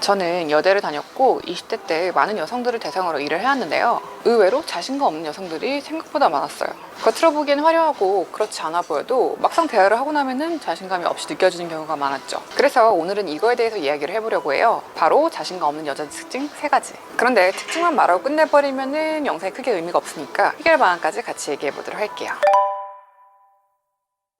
저는 여대를 다녔고 20대 때 많은 여성들을 대상으로 일을 해왔는데요. 의외로 자신감 없는 여성들이 생각보다 많았어요. 겉으로 보기엔 화려하고 그렇지 않아 보여도 막상 대화를 하고 나면은 자신감이 없이 느껴지는 경우가 많았죠. 그래서 오늘은 이거에 대해서 이야기를 해보려고 해요. 바로 자신감 없는 여자 특징 세 가지. 그런데 특징만 말하고 끝내버리면은 영상에 크게 의미가 없으니까 해결 방안까지 같이 얘기해 보도록 할게요.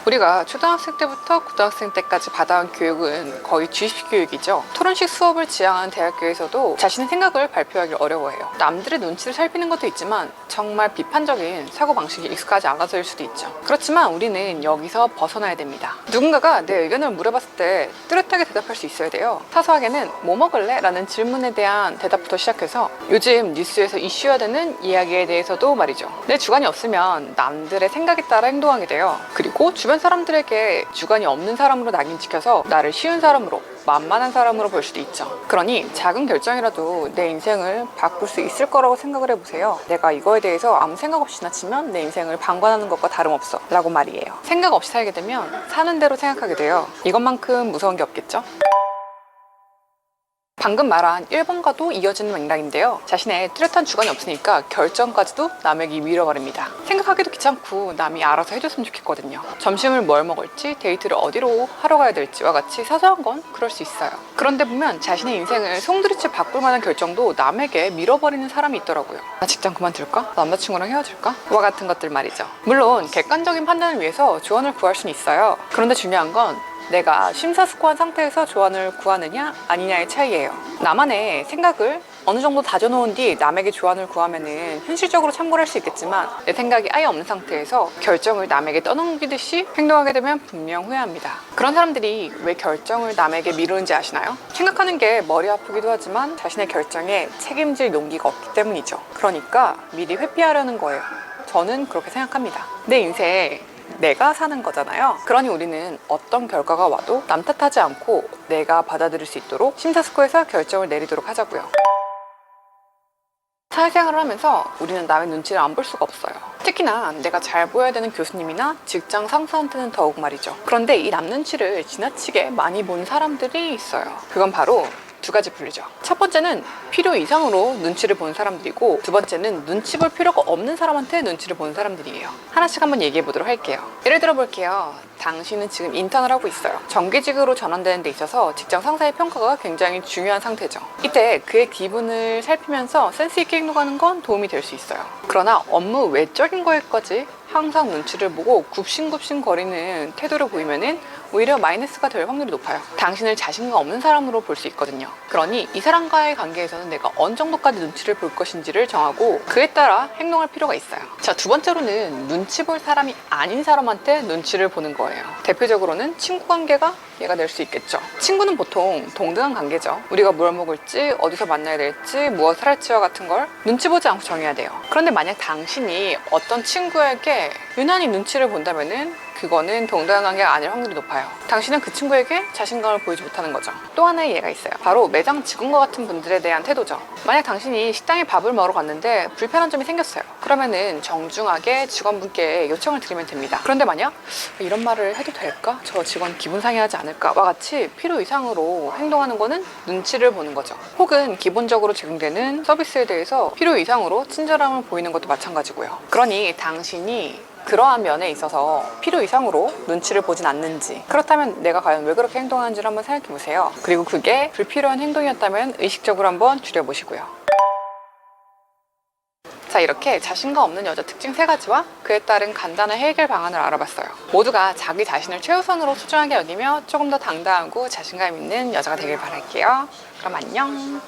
우리가 초등학생 때부터 고등학생 때까지 받아온 교육은 거의 주입식 교육이죠. 토론식 수업을 지향하는 대학교에서도 자신의 생각을 발표하기 어려워해요. 남들의 눈치를 살피는 것도 있지만 정말 비판적인 사고방식이 익숙하지 않아서일 수도 있죠. 그렇지만 우리는 여기서 벗어나야 됩니다. 누군가가 내 의견을 물어봤을 때 뚜렷하게 대답할 수 있어야 돼요. 사소하게는 뭐 먹을래? 라는 질문에 대한 대답부터 시작해서 요즘 뉴스에서 이슈화되는 이야기에 대해서도 말이죠. 내 주관이 없으면 남들의 생각에 따라 행동하게 돼요. 그리고 주변 사람들에게 주관이 없는 사람으로 낙인찍혀서 나를 쉬운 사람으로 만만한 사람으로 볼 수도 있죠. 그러니 작은 결정이라도 내 인생을 바꿀 수 있을 거라고 생각을 해보세요. 내가 이거에 대해서 아무 생각 없이 지나치면 내 인생을 방관하는 것과 다름없어. 라고 말이에요. 생각 없이 살게 되면 사는 대로 생각하게 돼요. 이것만큼 무서운 게 없겠죠? 방금 말한 1번과도 이어지는 맥락인데요. 자신의 뚜렷한 주관이 없으니까 결정까지도 남에게 밀어버립니다. 생각하기도 귀찮고 남이 알아서 해줬으면 좋겠거든요. 점심을 뭘 먹을지, 데이트를 어디로 하러 가야 될지와 같이 사소한 건 그럴 수 있어요. 그런데 보면 자신의 인생을 송두리째 바꿀 만한 결정도 남에게 밀어버리는 사람이 있더라고요. 나 직장 그만둘까? 남자친구랑 헤어질까? 와 같은 것들 말이죠. 물론 객관적인 판단을 위해서 조언을 구할 수는 있어요. 그런데 중요한 건 내가 심사숙고한 상태에서 조언을 구하느냐 아니냐의 차이예요. 나만의 생각을 어느 정도 다져놓은 뒤 남에게 조언을 구하면은 현실적으로 참고를 할수 있겠지만 내 생각이 아예 없는 상태에서 결정을 남에게 떠넘기듯이 행동하게 되면 분명 후회합니다. 그런 사람들이 왜 결정을 남에게 미루는지 아시나요? 생각하는 게 머리 아프기도 하지만 자신의 결정에 책임질 용기가 없기 때문이죠. 그러니까 미리 회피하려는 거예요. 저는 그렇게 생각합니다. 내 인생 내가 사는 거잖아요. 그러니 우리는 어떤 결과가 와도 남 탓하지 않고 내가 받아들일 수 있도록 심사숙고해서 결정을 내리도록 하자고요. 사회생활을 하면서 우리는 남의 눈치를 안 볼 수가 없어요. 특히나 내가 잘 보여야 되는 교수님이나 직장 상사한테는 더욱 말이죠. 그런데 이 남 눈치를 지나치게 많이 본 사람들이 있어요. 그건 바로 두 가지 분류죠. 첫 번째는 필요 이상으로 눈치를 보는 사람들이고 두 번째는 눈치 볼 필요가 없는 사람한테 눈치를 보는 사람들이에요. 하나씩 한번 얘기해 보도록 할게요. 예를 들어 볼게요. 당신은 지금 인턴을 하고 있어요. 정규직으로 전환되는 데 있어서 직장 상사의 평가가 굉장히 중요한 상태죠. 이때 그의 기분을 살피면서 센스 있게 행동하는 건 도움이 될 수 있어요. 그러나 업무 외적인 거에까지 항상 눈치를 보고 굽신굽신 거리는 태도를 보이면은 오히려 마이너스가 될 확률이 높아요. 당신을 자신감 없는 사람으로 볼 수 있거든요. 그러니 이 사람과의 관계에서는 내가 어느 정도까지 눈치를 볼 것인지를 정하고 그에 따라 행동할 필요가 있어요. 자, 두 번째로는 눈치 볼 사람이 아닌 사람한테 눈치를 보는 거예요. 대표적으로는 친구 관계가 얘가 될 수 있겠죠. 친구는 보통 동등한 관계죠. 우리가 뭘 먹을지, 어디서 만나야 될지, 무엇을 할지와 같은 걸 눈치 보지 않고 정해야 돼요. 그런데 만약 당신이 어떤 친구에게 유난히 눈치를 본다면은 그거는 동등한 관계가 아닐 확률이 높아요. 당신은 그 친구에게 자신감을 보이지 못하는 거죠. 또 하나의 예가 있어요. 바로 매장 직원과 같은 분들에 대한 태도죠. 만약 당신이 식당에 밥을 먹으러 갔는데 불편한 점이 생겼어요. 그러면은 정중하게 직원분께 요청을 드리면 됩니다. 그런데 만약 이런 말을 해도 될까? 저 직원 기분 상해하지 않을까? 와 같이 필요 이상으로 행동하는 거는 눈치를 보는 거죠. 혹은 기본적으로 제공되는 서비스에 대해서 필요 이상으로 친절함을 보이는 것도 마찬가지고요. 그러니 당신이 그러한 면에 있어서 필요 이상으로 눈치를 보진 않는지. 그렇다면 내가 과연 왜 그렇게 행동하는지를 한번 생각해 보세요. 그리고 그게 불필요한 행동이었다면 의식적으로 한번 줄여보시고요. 자 이렇게 자신감 없는 여자 특징 세 가지와 그에 따른 간단한 해결 방안을 알아봤어요. 모두가 자기 자신을 최우선으로 소중하게 여기며 조금 더 당당하고 자신감 있는 여자가 되길 바랄게요. 그럼 안녕